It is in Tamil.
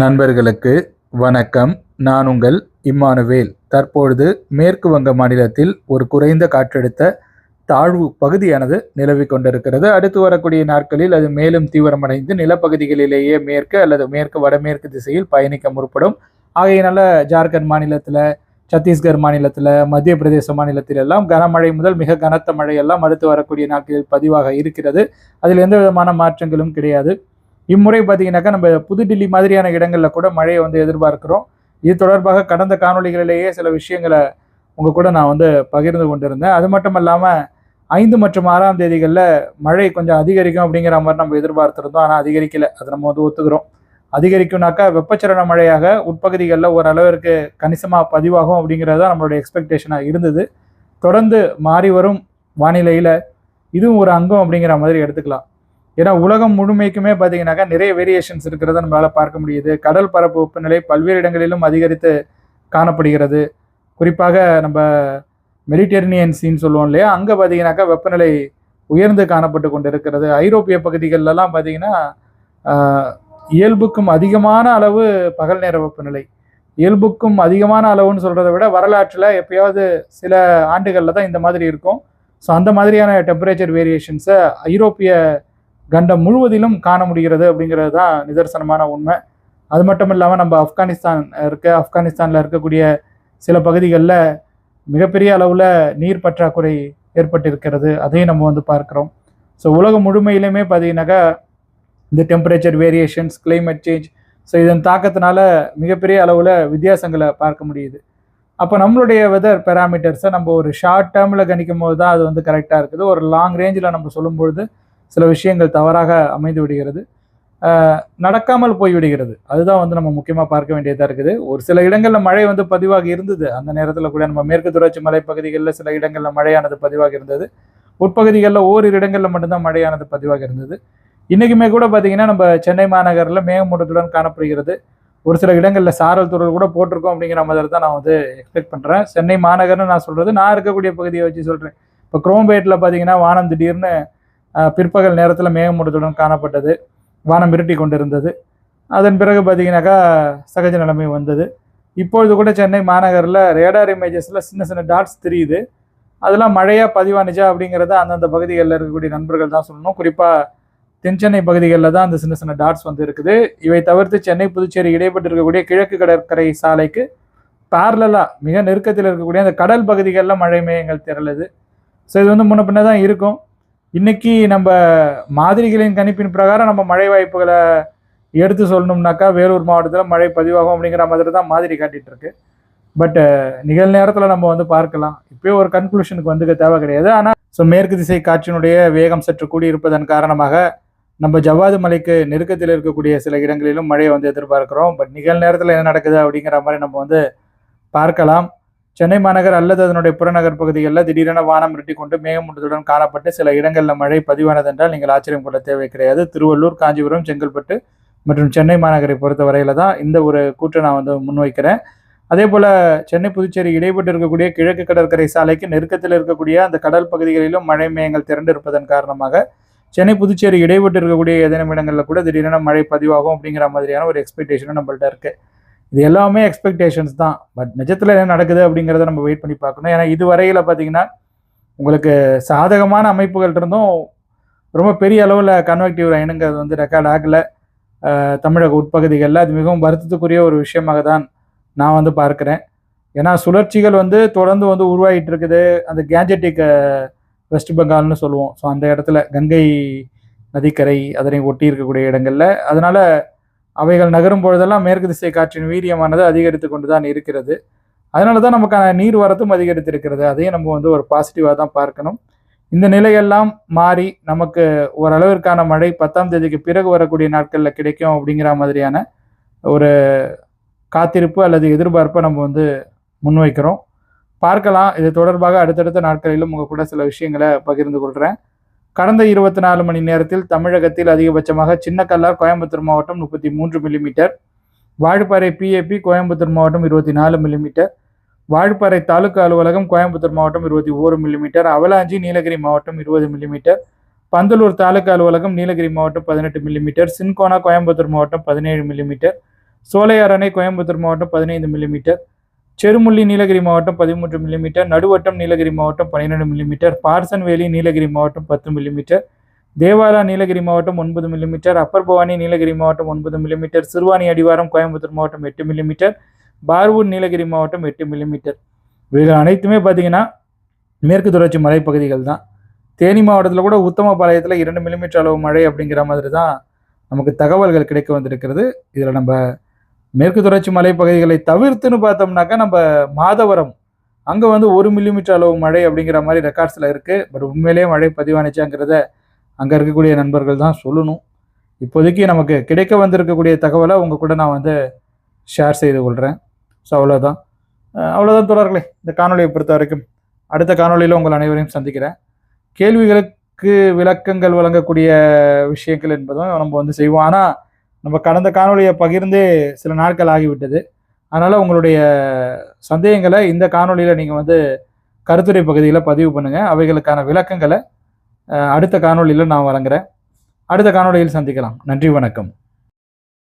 நண்பர்களுக்கு வணக்கம். நான் உங்கள் இம்மானுவேல். தற்பொழுது மேற்கு வங்க மாநிலத்தில் ஒரு குறைந்த காற்றழுத்த தாழ்வு பகுதியானது நிலவிக் கொண்டிருக்கிறது. அடுத்து வரக்கூடிய நாட்களில் அது மேலும் தீவிரமடைந்து நிலப்பகுதிகளிலேயே மேற்கு அல்லது மேற்கு வடமேற்கு திசையில் பயணிக்க முற்படும். ஆகையினால ஜார்க்கண்ட் மாநிலத்தில் சத்தீஸ்கர் மாநிலத்தில் மத்திய பிரதேச மாநிலத்தில் எல்லாம் கனமழை முதல் மிக கனத்த மழை எல்லாம் அடுத்து வரக்கூடிய நாட்களில் பதிவாக இருக்கிறது. அதில் எந்த விதமான மாற்றங்களும் கிடையாது. இம்முறை பார்த்தீங்கன்னாக்கா நம்ம புதுடில்லி மாதிரியான இடங்களில் கூட மழையை வந்து எதிர்பார்க்கிறோம். இது தொடர்பாக கடந்த காணொளிகளிலேயே சில விஷயங்களை உங்கள் கூட நான் வந்து பகிர்ந்து கொண்டிருந்தேன். அது மட்டும் இல்லாமல் ஐந்து மற்றும் ஆறாம் தேதிகளில் மழை கொஞ்சம் அதிகரிக்கும் அப்படிங்கிற மாதிரி நம்ம எதிர்பார்த்துருந்தோம். ஆனால் அதிகரிக்கலை. அதை நம்ம வந்து ஒத்துக்கிறோம். அதிகரிக்கும்னாக்கா வெப்பச்சலன மழையாக உட்பகுதிகளில் ஓரளவிற்கு கணிசமாக பதிவாகும் அப்படிங்கிறது தான் நம்மளுடைய எக்ஸ்பெக்டேஷனாக இருந்தது. தொடர்ந்து மாறி வரும் வானிலையில் இதுவும் ஒரு அங்கம் அப்படிங்கிற மாதிரி எடுத்துக்கலாம். ஏன்னா உலகம் முழுமைக்குமே பார்த்தீங்கன்னாக்கா நிறைய வேரியேஷன்ஸ் இருக்கிறத நம்மளால் பார்க்க முடியுது. கடல் பரப்பு வெப்பநிலை பல்வேறு இடங்களிலும் அதிகரித்து காணப்படுகிறது. குறிப்பாக நம்ம மெடிட்டேரியனியன் சீன் சொல்லுவோம் இல்லையா? அங்கே பார்த்தீங்கன்னாக்கா வெப்பநிலை உயர்ந்து காணப்பட்டு கொண்டு இருக்கிறது ஐரோப்பிய பகுதிகளெல்லாம் பார்த்தீங்கன்னா இயல்புக்கும் அதிகமான அளவு பகல் நேர வெப்பநிலை. இயல்புக்கும் அதிகமான அளவுன்னு சொல்கிறத விட வரலாற்றில் எப்பயாவது சில ஆண்டுகளில் தான் இந்த மாதிரி இருக்கும். ஸோ அந்த மாதிரியான டெம்பரேச்சர் வேரியேஷன்ஸை ஐரோப்பிய கண்டம் முழுவதிலும் காண முடிகிறது அப்படிங்கிறது தான் நிதர்சனமான உண்மை. அது மட்டும் இல்லாமல் நம்ம ஆப்கானிஸ்தான் இருக்க ஆப்கானிஸ்தானில் இருக்கக்கூடிய சில பகுதிகளில் மிகப்பெரிய அளவில் நீர் பற்றாக்குறை ஏற்பட்டிருக்கிறது. அதையும் நம்ம வந்து பார்க்குறோம். ஸோ உலகம் முழுமையிலுமே பார்த்தீங்கன்னாக்கா இந்த temperature variations climate change so இதன் தாக்கத்தினால மிகப்பெரிய அளவில் வித்தியாசங்களை பார்க்க முடியுது. அப்போ நம்மளுடைய வெதர் பேராமீட்டர்ஸை நம்ம ஒரு ஷார்ட் டேர்மில் கணிக்கும் போது தான் அது வந்து கரெக்டாக இருக்குது. ஒரு லாங் ரேஞ்சில் நம்ம சொல்லும்பொழுது சில விஷயங்கள் தவறாக அமைந்து விடுகிறது. நடக்காமல் போய் விடுகிறது. அதுதான் வந்து நம்ம முக்கியமாக பார்க்க வேண்டியதாக இருக்குது. ஒரு சில இடங்களில் மழை வந்து பதிவாக இருந்தது. அந்த நேரத்தில் கூட நம்ம மேற்கு தொடர்ச்சி மலைப்பகுதிகளில் சில இடங்களில் மழையானது பதிவாக இருந்தது. உட்பகுதிகளில் ஓரிரு இடங்களில் மட்டும்தான் மழையானது பதிவாக இருந்தது. இன்றைக்குமே கூட பார்த்தீங்கன்னா நம்ம சென்னை மாநகரில் மேகமூட்டத்துடன் காணப்படுகிறது. ஒரு சில இடங்களில் சாரல் துறல் கூட போட்டிருக்கோம் அப்படிங்கிற மாதிரி தான் நான் வந்து எக்ஸ்பெக்ட் பண்ணுறேன் சென்னை மாநகர்னு நான் சொல்கிறது நான் இருக்கக்கூடிய பகுதியை வச்சு சொல்கிறேன் இப்போ குரோம்பேட்டில் பார்த்தீங்கன்னா வானம் திடீர்னு பிற்பகல் நேரத்தில் மேகமூட்டத்துடன் காணப்பட்டது. வானம் இருட்டி கொண்டிருந்தது. அதன் பிறகு பார்த்தீங்கன்னாக்கா சகஜ நிலைமை வந்தது. இப்பொழுது கூட சென்னை மாநகரில் ரேடார் இமேஜஸில் சின்ன சின்ன டாட்ஸ் தெரியுது. அதெல்லாம் மழையாக பதிவானுச்சா அப்படிங்கிறத அந்தந்த பகுதிகளில் இருக்கக்கூடிய நண்பர்கள் தான் சொல்லணும். குறிப்பாக தென்சென்னை பகுதிகளில் தான் அந்த சின்ன சின்ன டாட்ஸ் வந்து இருக்குது. இவை தவிர்த்து சென்னை புதுச்சேரி இடைப்பட்டு இருக்கக்கூடிய கிழக்கு கடற்கரை சாலைக்கு பேரலாக மிக நெருக்கத்தில் இருக்கக்கூடிய அந்த கடல் பகுதிகளில் மழை மேயங்கள் திரளுது. ஸோ இது வந்து முன்ன பின்ன தான் இருக்கும். இன்னைக்கு நம்ம மாதிரிகளின் கணிப்பின் பிரகாரம் நம்ம மழை வாய்ப்புகளை எடுத்து சொல்லணும்னாக்கா வேலூர் மாவட்டத்தில் மழை பதிவாகும் அப்படிங்கிற மாதிரி தான் மாதிரி காட்டிட்டு இருக்கு. நிகழ் நிகழ்நேரத்தில் நம்ம வந்து பார்க்கலாம். இப்போயே ஒரு கன்க்ளூஷனுக்கு வந்துக்க தேவை கிடையாது. ஆனால் ஸோ மேற்கு திசை காற்றினுடைய வேகம் சற்று கூடி இருப்பதன் காரணமாக நம்ம ஜவ்வாது மலைக்கு நெருக்கத்தில் இருக்கக்கூடிய சில இடங்களிலும் மழையை வந்து எதிர்பார்க்கிறோம். பட் நிகழ்நேரத்தில் என்ன நடக்குது அப்படிங்கிற மாதிரி நம்ம வந்து பார்க்கலாம். சென்னை மாநகர் அல்லது அதனுடைய புறநகர் பகுதிகளில் திடீரென வானம் இருட்டி கொண்டு மேகமூட்டத்துடன் காணப்பட்டு சில இடங்களில் மழை பதிவானது என்றால் நீங்கள் ஆச்சரியம் கொள்ள தேவை கிடையாது. திருவள்ளூர் காஞ்சிபுரம் செங்கல்பட்டு மற்றும் சென்னை மாநகரை பொறுத்த வரையில தான் இந்த ஒரு கூற்றை நான் வந்து முன்வைக்கிறேன். அதே போல் சென்னை புதுச்சேரி இடைப்பட்டு இருக்கக்கூடிய கிழக்கு கடற்கரை சாலைக்கு நெருக்கத்தில் இருக்கக்கூடிய அந்த கடல் பகுதிகளிலும் மழை மேகங்கள் திரண்டு இருப்பதன் காரணமாக சென்னை புதுச்சேரி இடைப்பட்டு இருக்கக்கூடிய ஏதேனும் இடங்களில் கூட திடீரென மழை பதிவாகும் அப்படிங்கிற மாதிரியான ஒரு எக்ஸ்பெக்டேஷனும் நம்மள்ட்ட இருக்குது இது எல்லாமே எக்ஸ்பெக்டேஷன்ஸ் தான். பட் நிஜத்தில் என்ன நடக்குது அப்படிங்கிறத நம்ம வெயிட் பண்ணி பார்க்கணும். ஏன்னா இது வரையில் பார்த்தீங்கன்னா உங்களுக்கு சாதகமான அமைப்புகள் இருந்தும் ரொம்ப பெரிய அளவில் கன்வெக்டிவ் ரெயினுங்கிறது வந்து ரெக்கார்ட் ஆகலை. தமிழக உட்பகுதிகளில் அது மிகவும் வருத்தத்துக்குரிய ஒரு விஷயமாக தான் நான் வந்து பார்க்குறேன். ஏன்னா சுழற்சிகள் வந்து தொடர்ந்து வந்து உருவாகிட்டு இருக்குது. அந்த கேஞ்சட்டிக் வெஸ்ட் பெங்கால்னு சொல்லுவோம். ஸோ அந்த இடத்துல கங்கை நதிக்கரை அதனை ஒட்டி இருக்கக்கூடிய இடங்களில். அதனால் அவைகள் நகரும் பொழுதெல்லாம் மேற்கு திசை காற்றின் வீரியமானது அதிகரித்து கொண்டு தான் இருக்கிறது. அதனால தான் நமக்கான நீர் வரத்தும் அதிகரித்திருக்கிறது. அதையும் நம்ம வந்து ஒரு பாசிட்டிவாக தான் பார்க்கணும். இந்த நிலையெல்லாம் மாறி நமக்கு ஓரளவிற்கான மழை பத்தாம் தேதிக்கு பிறகு வரக்கூடிய நாட்களில் கிடைக்கும் அப்படிங்கிற மாதிரியான ஒரு காத்திருப்பு அல்லது எதிர்பார்ப்பை நம்ம வந்து முன்வைக்கிறோம். பார்க்கலாம். இது தொடர்பாக அடுத்தடுத்த நாட்களிலும் உங்கள் கூட சில விஷயங்களை பகிர்ந்து கொள்கிறேன் கடந்த இருபத்தி நாலு மணி நேரத்தில் தமிழகத்தில் அதிகபட்சமாக சின்னக்கல்லார் கோயம்புத்தூர் மாவட்டம் முப்பத்தி மூன்று மில்லிமீட்டர் வாழப்பாறை பிஏபி கோயம்புத்தூர் மாவட்டம் இருபத்தி நாலு மில்லிமீட்டர் வாழப்பாறை தாலுகா அலுவலகம் கோயம்புத்தூர் மாவட்டம் இருபத்தி ஓரு மில்லிமீட்டர் அவலாஞ்சி நீலகிரி மாவட்டம் இருபது மில்லிமீட்டர் பந்தலூர் தாலுகா அலுவலகம் நீலகிரி மாவட்டம் பதினெட்டு மில்லிமீட்டர் சின்கோனா கோயம்புத்தூர் மாவட்டம் பதினேழு மில்லிமீட்டர் சோலையாரணை கோயம்புத்தூர் மாவட்டம் பதினைந்து மில்லிமீட்டர் செருமுள்ளி நீலகிரி மாவட்டம் பதிமூன்று மில்லிமீட்டர் நடுவட்டம் நீலகிரி மாவட்டம் பன்னிரெண்டு மில்லிமீட்டர் பார்சன்வேலி நீலகிரி மாவட்டம் பத்து மில்லிமீட்டர் தேவாலா நீலகிரி மாவட்டம் ஒன்பது மில்லிமீட்டர் அப்பர் பவானி நீலகிரி மாவட்டம் ஒன்பது மில்லிமீட்டர் சிறுவாணி அடிவாரம் கோயம்புத்தூர் மாவட்டம் எட்டு மில்லிமீட்டர் பார்வூர் நீலகிரி மாவட்டம் எட்டு மில்லிமீட்டர் இவைகள் அனைத்துமே பார்த்தீங்கன்னா மேற்கு தொடர்ச்சி மலைப்பகுதிகள் தான். தேனி மாவட்டத்தில் கூட உத்தமபாளையத்தில் இரண்டு மில்லிமீட்டர் அளவு மழை அப்படிங்கிற மாதிரி தான் நமக்கு தகவல்கள் கிடைக்க வந்திருக்கிறது. இதில் நம்ம மேற்கு தொடர்ச்சி மலைப்பகுதிகளை தவிர்த்துன்னு பார்த்தோம்னாக்கா நம்ம மாதவரம் அங்கே வந்து ஒரு மில்லிமீட்டர் அளவு மழை அப்படிங்கிற மாதிரி ரெக்கார்ட்ஸில் இருக்குது பட் உண்மையிலேயே மழை பதிவானுச்சாங்கிறத அங்கே இருக்கக்கூடிய நண்பர்கள் தான் சொல்லணும். இப்போதைக்கு நமக்கு கிடைக்க வந்திருக்கக்கூடிய தகவலை உங்கள் கூட நான் வந்து ஷேர் செய்து கொள்கிறேன் ஸோ அவ்வளோதான் அவ்வளோதான் தொடர்களே இந்த காணொலியை பொறுத்த வரைக்கும் அடுத்த காணொளியில் உங்கள் அனைவரையும் சந்திக்கிறேன். கேள்விகளுக்கு விளக்கங்கள் வழங்கக்கூடிய விஷயங்கள் என்பதும் நம்ம வந்து செய்வோம். ஆனால் நம்ம கடந்த காணொளியை பகிர்ந்து சில நாட்கள் ஆகிவிட்டது. அதனால் உங்களுடைய சந்தேகங்களை இந்த காணொளியில் நீங்கள் வந்து கருத்துரை பகுதியில் பதிவு பண்ணுங்கள் அவைகளுக்கான விளக்கங்களை அடுத்த காணொளியில் நான் வழங்குறேன். அடுத்த காணொளியில் சந்திக்கலாம். நன்றி வணக்கம்.